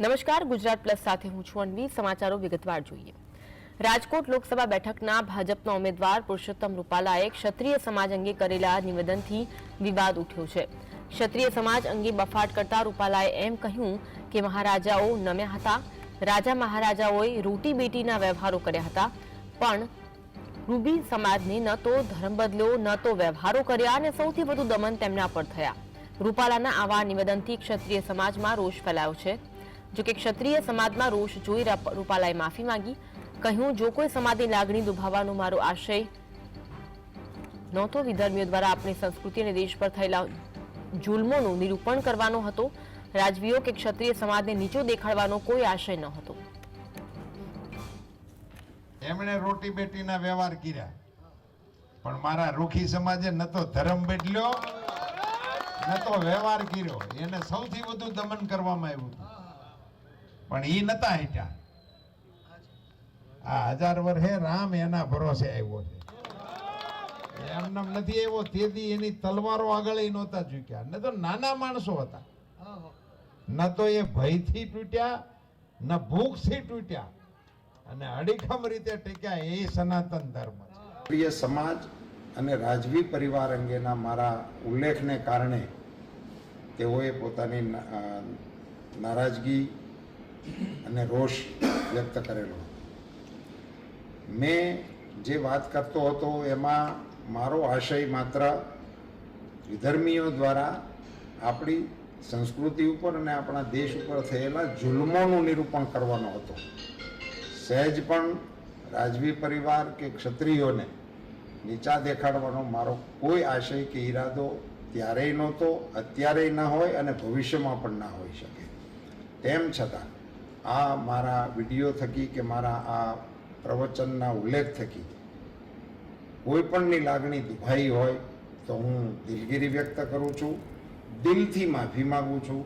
નમસ્કાર, ગુજરાત પ્લસ સાથે હું છું અન્વી. સમાચારો વિગતવાર જોઈએ. રાજકોટ લોકસભા બેઠકના ભાજપના ઉમેદવાર પુરુષોત્તમ રૂપાલાએ ક્ષત્રિય સમાજ અંગે કરેલા નિવેદનથી વિવાદ ઉઠ્યો છે. ક્ષત્રિય સમાજ અંગે બફાટ કરતા રૂપાલાએ એમ કહ્યું કે મહારાજાઓ નમ્યા હતા. રાજા મહારાજાઓએ રોટી બેટીના વ્યવહારો કર્યા હતા. પણ રૂબી સમાજને ન તો ધર્મ બદલ્યો, ન તો વ્યવહારો કર્યા અને સૌથી વધુ દમન તેમના પર થયા. રૂપાલાના આવા નિવેદનથી ક્ષત્રિય સમાજમાં રોષ ફેલાયો છે. જો કે ક્ષત્રિય સમાજમાં રોષ જોઈ રૂપાલાએ માફી માંગી. કહ્યું, જો કોઈ સમાજની લાગણી દુભાવવાનો મારો આશય નહોતો, વિધર્મીઓ દ્વારા આપણી સંસ્કૃતિ અને દેશ પર થયેલા જુલ્મોનું નિરૂપણ કરવાનો હતો. રાજવીઓ કે ક્ષત્રિય સમાજને નીચો દેખાડવાનો કોઈ આશય ન હતો એમણે રોટી બેટીના વ્યવહાર કર્યા. પણ મારા રૂખી સમાજે ન તો ધર્મ બદલ્યો, ન તો વ્યવહાર કર્યો. એને સૌથી વધુ દમન કરવામાં આવ્યું હતું. પણ એ નતા હટ્યા આ હજાર વર્ષે રામ એના ભરોસે આવ્યો છે. એમને નથી આવ્યો, તેથી એની તલવારો આગળ એ નહોતા ઝૂક્યા. ન તો નાના માણસો હતા. ન તો એ ભયથી તૂટ્યા, ન ભૂખથી તૂટ્યા. અને અડીખમ રીતે ટેક્યા એ સનાતન ધર્મ છે. પ્રિય સમાજ અને રાજવી પરિવાર અંગેના મારા ઉલ્લેખને કારણે તેઓએ પોતાની નારાજગી અને રોષ વ્યક્ત કરેલો. મેં જે વાત કરતો હતો એમાં મારો આશય માત્ર વિધર્મીઓ દ્વારા આપણી સંસ્કૃતિ ઉપર અને આપણા દેશ ઉપર થયેલા જુલ્મોનું નિરૂપણ કરવાનો હતો. સહેજ પણ રાજવી પરિવાર કે ક્ષત્રિયોને નીચા દેખાડવાનો મારો કોઈ આશય કે ઈરાદો ત્યારેય નહોતો, અત્યારેય ન હોય અને ભવિષ્યમાં પણ ના હોઈ શકે. તેમ છતાં આ મારા વીડિયો થકી કે મારા આ પ્રવચનના ઉલ્લેખ થકી કોઈપણની લાગણી દુભાઈ હોય તો હું દિલગીરી વ્યક્ત કરું છું, દિલથી માફી માગું છું